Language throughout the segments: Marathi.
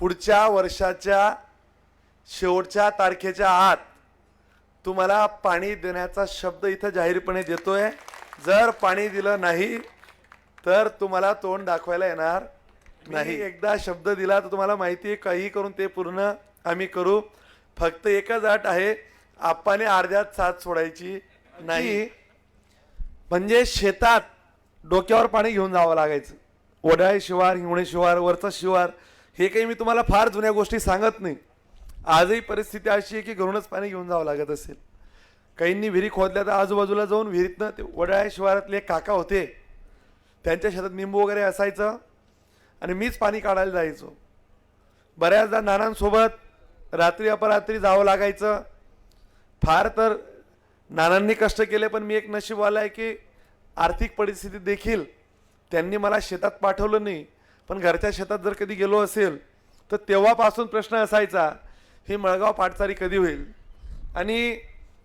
पुढच्या वर्षाच्या शेवटच्या तारखेच्या आत तुम्हाला पाणी देण्याचा शब्द इथं जाहीरपणे देतोय. जर पाणी दिलं नाही तर तुम्हाला तोंड दाखवायला येणार नाही. एकदा शब्द दिला तर तुम्हाला माहिती आहे काही करून ते पूर्ण आम्ही करू. फक्त एकच अट आहे आप्पाने अर्ध्यात साथ सोडायची नाही. म्हणजे शेतात डोक्यावर पाणी घेऊन जावं लागायचं. ओढाळे शिवार हिवणे शिवार वरचा शिवार हे काही मी तुम्हाला फार जुन्या गोष्टी सांगत नाही. आजही परिस्थिती अशी आहे की घरूनच पाणी घेऊन जावं लागत असेल. काहींनी विहिरी खोदल्या तर आजूबाजूला जाऊन विहिरीतनं ते वडाळ्या शिवारातले एक काका होते. त्यांच्या शेतात निंबू वगैरे असायचं आणि मीच पाणी काढायला जायचो. बऱ्याचदा नानांसोबत रात्री अपरात्री जावं लागायचं. फार तर नानांनी कष्ट केले पण मी एक नशीबवाला आहे की आर्थिक परिस्थिती देखील त्यांनी मला शेतात पाठवलं नाही. पण घरच्या शेतात जर कधी गेलो असेल तर तेव्हापासून प्रश्न असायचा ही मळगाव पाटचारी कधी होईल? आणि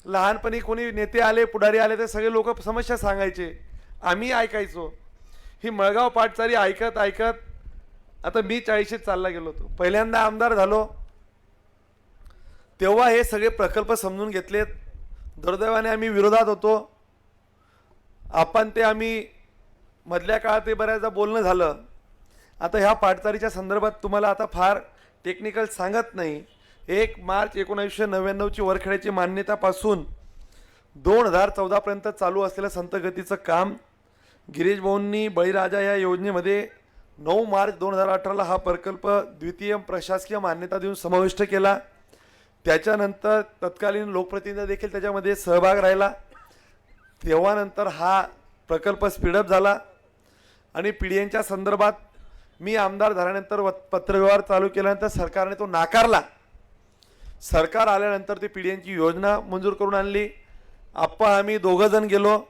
लहानपणी कोणी नेते आले पुढारी आले तर सगळे लोक समस्या सांगायचे. आम्ही ऐकायचो ही मळगाव पाटचारी ऐकत ऐकत आता मी चाळीशीत चालला गेलो होतो. पहिल्यांदा आमदार झालो. तेव्हा हे सगळे प्रकल्प समजून घेतलेत. दुर्दैवाने आम्ही विरोधात होतो. आपण ते आम्ही मधल्या काळात ते बऱ्याचदा बोलणं झालं. आता ह्या पाटचारीच्या संदर्भात तुम्हाला आता फार टेक्निकल सांगत नाही. एक मार्च एकोणीसशे नव्याण्णवची वरखेड्याची मान्यतापासून दोन हजार चौदापर्यंत चालू असलेलं संतगतीचं काम गिरीश भाऊंनी बळीराजा या योजनेमध्ये नऊ मार्च दोन हजार अठराला हा प्रकल्प द्वितीय प्रशासकीय मान्यता देऊन समाविष्ट केला. त्याच्यानंतर तत्कालीन लोकप्रतिनिधी देखील त्याच्यामध्ये सहभाग राहिला. तेव्हा नंतर हा प्रकल्प स्पीडअप झाला. आणि पिढींच्या संदर्भात मी आमदार झाल्यानंतर व- पत्रव्यवहार चालू केल्यानंतर सरकारने तो नाकारला. सरकार आल्यानंतर ती पिढींची योजना मंजूर करून आणली. आप्पा आम्ही दोघं जण गेलो.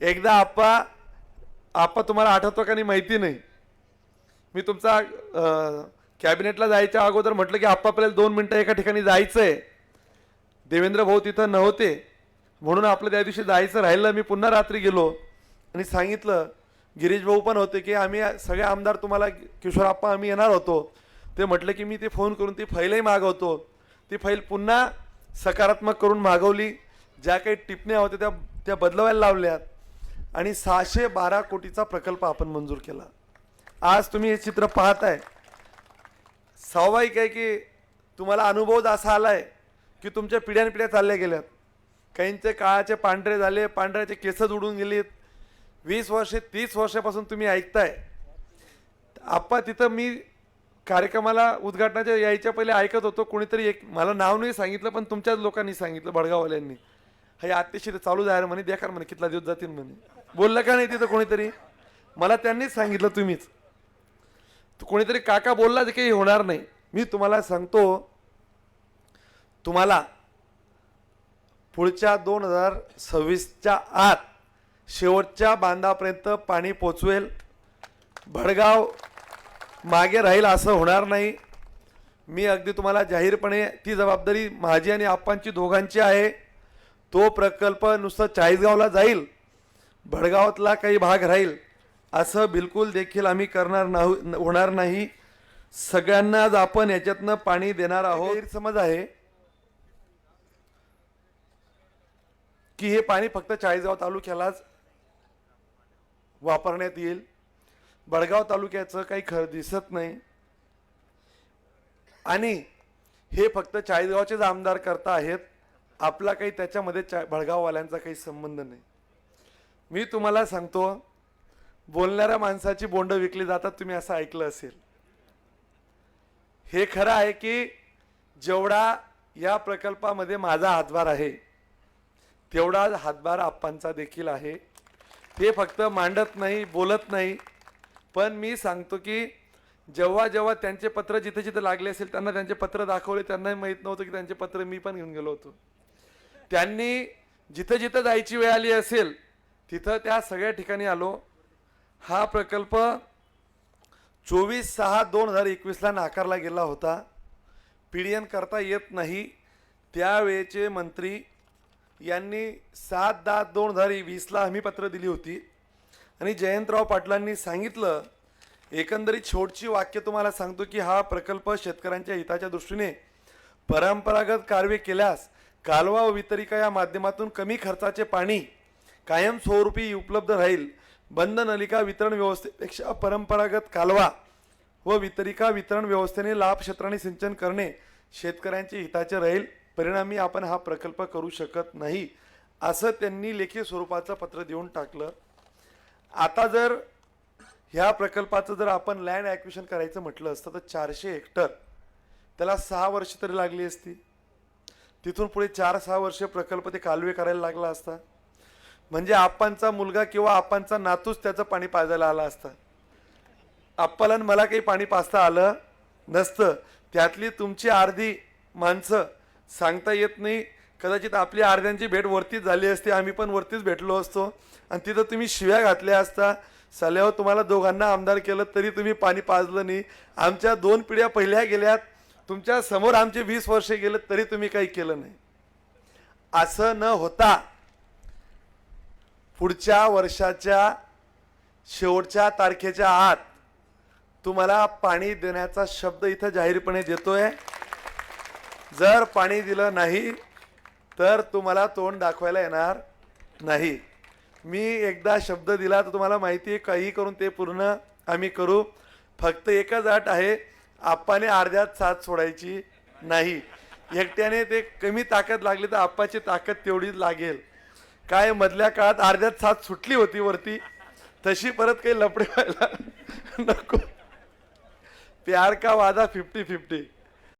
एकदा आप्पा आप्पा तुम्हाला आठवतो का नाही माहिती नाही. मी तुमचा कॅबिनेटला जायच्या अगोदर म्हटलं की आप्पा आपल्याला दोन मिनटं एका ठिकाणी जायचं आहे देवेंद्र भाऊ तिथं नव्हते. म्हणून आपलं त्या दिवशी जायचं राहिलं. मी पुन्हा रात्री गेलो आणि सांगितलं गिरीश भाऊ पण होते की आम्ही सगळे आमदार तुम्हाला किशोरप्पा आम्ही येणार होतो. ते म्हटलं की मी ते फोन करून ती फाईलही मागवतो. ती फाईल पुन्हा सकारात्मक करून मागवली. ज्या काही टिपण्या होत्या त्या त्या बदलवायला लावल्यात आणि सहाशे बारा कोटीचा प्रकल्प आपण मंजूर केला. आज तुम्ही हे चित्र पाहताय. स्वाभाविक आहे की तुम्हाला अनुभव असा आला आहे की तुमच्या पिढ्यानपिढ्या चालल्या गेल्यात. काहींचे काळाचे पांढरे झाले पांढऱ्याचे केसच उडून गेलीत. वीस वर्षे तीस वर्षापासून तुम्ही ऐकताय. आप्पा तिथं मी कार्यक्रमाला उद्घाटनाच्या यायच्या पहिले ऐकत होतो. कोणीतरी एक मला नाव नाही सांगितलं पण तुमच्याच लोकांनी सांगितलं भडगाववाल्यांनी हे अतिशय चालू जाहीर म्हणे देखार म्हणे कितला दिवस जातील म्हणे. बोललं का नाही तिथं कोणीतरी? मला त्यांनीच सांगितलं तुम्हीच. कोणीतरी काका बोलला जे काही होणार नाही. मी तुम्हाला सांगतो तुम्हाला पुढच्या दोन हजार सव्वीसच्या आत शेवटच्या बांधापर्यंत पाणी पोचवेल. भडगाव मागे राहील असं होणार नाही. मी अगदी तुम्हाला जाहीरपणे ती जबाबदारी माझी आणि आप्पांची दोघांची आहे. तो प्रकल्प नुसतं चाळीसगावला जाईल. भडगावातला काही भाग राहील. असं बिलकुल देखील आम्ही करणार नाहू होणार नाही. सगळ्यांनाच आपण याच्यातनं पाणी देणार आहोत. गैरसमज आहे. की हे पाणी फक्त चाळीसगाव तालुक्यालाच वापरण्यात येईल. बडगाव तालुक्याचं काही खरं दिसत नाही. आणि हे फक्त चाळीसगावचेच आमदार करता आहेत. आपला काही त्याच्यामध्ये चा भडगाववाल्यांचा काही संबंध नाही. मी तुम्हाला सांगतो बोलणाऱ्या माणसाची बोंड विकली जातात तुम्ही असं ऐकलं असेल. हे खरं आहे की जेवढा या प्रकल्पामध्ये माझा हातभार आहे तेवढा हातभार आप्पांचा देखील आहे. ते फक्त मांडत नाही बोलत नाही. पण मी सांगतो की जेव्हा जेव्हा त्यांचे पत्र जिथे जिथे लागले असेल त्यांना त्यांचे पत्र दाखवले त्यांनाही माहीत नव्हतं की त्यांचे पत्र मी पण घेऊन गेलो होतो. त्यांनी जिथं जिथं जायची वेळ आली असेल तिथं त्या सगळ्या ठिकाणी आलो. हा प्रकल्प चोवीस सहा दोन हजार एकवीसला नाकारला गेला होता. पी डी एन करता येत नाही. त्यावेळेचे मंत्री यांनी सात दहा दोन हजार वीसला हमी पत्र दिली होती. आणि जयंतराव पाटलांनी सांगितलं एकंदरीत शेवटची वाक्य तुम्हाला सांगतो की हा प्रकल्प शेतकऱ्यांच्या हिताच्या दृष्टीने परंपरागत कार्य केल्यास कालवा व वितरिका या माध्यमातून कमी खर्चाचे पाणी कायमस्वरूपी उपलब्ध राहील. बंद नलिका वितरण व्यवस्थेपेक्षा परंपरागत कालवा व वितरिका वितरण व्यवस्थेने लाभ क्षेत्राने सिंचन करणे शेतकऱ्यांचे हिताचे राहील. परिणामी आपण हा प्रकल्प करू शकत नाही असं त्यांनी लेखी स्वरूपाचं पत्र देऊन टाकलं. आता जर ह्या प्रकल्पाचं जर आपण लँड ॲक्विशन करायचं म्हटलं असतं तर चारशे हेक्टर त्याला सहा वर्ष तरी लागली असती. तिथून पुढे चार सहा वर्ष प्रकल्प ते कालवे करायला लागला असता. म्हणजे आप्पांचा मुलगा किंवा आप्पांचा नातूच त्याचं पाणी पाजायला आला असता. आप्पाला मला काही पाणी पाजता आलं नसतं. त्यातली तुमची अर्धी माणसं सांगता येत नाही. कदाचित आपली अर्ध्यांची भेट वरतीच झाली असती आम्ही पण वरतीच भेटलो असतो. आणि तिथं तुम्ही शिव्या घातल्या असता. सल्यावर तुम्हाला दोघांना आमदार केलं तरी तुम्ही पाणी पाजलं नाही. आमच्या दोन पिढ्या पहिल्या गेल्यात. तुमच्यासमोर आमचे वीस वर्षे गेलं तरी तुम्ही काही केलं नाही. असं न होता पुढच्या वर्षाच्या शेवटच्या तारखेच्या आत तुम्हाला पाणी देण्याचा शब्द इथं जाहीरपणे देतोय. जर पाणी दिलं नाही तर तुम्हाला तोंड दाखवायला येणार नाही. मी एकदा शब्द दिला तर तुम्हाला माहिती आहे काही करून ते पूर्ण आम्ही करू. फक्त एकच अट आहे आप्पाने अर्ध्यात साथ सोडायची नाही. एकट्याने ते कमी ताकद लागली तर आप्पाची ताकद तेवढीच लागेल. काय मधल्या काळात अर्ध्यात साथ सुटली होती वरती तशी परत काही लपडे व्हायला नको. प्यार का वादा फिफ्टी फिफ्टी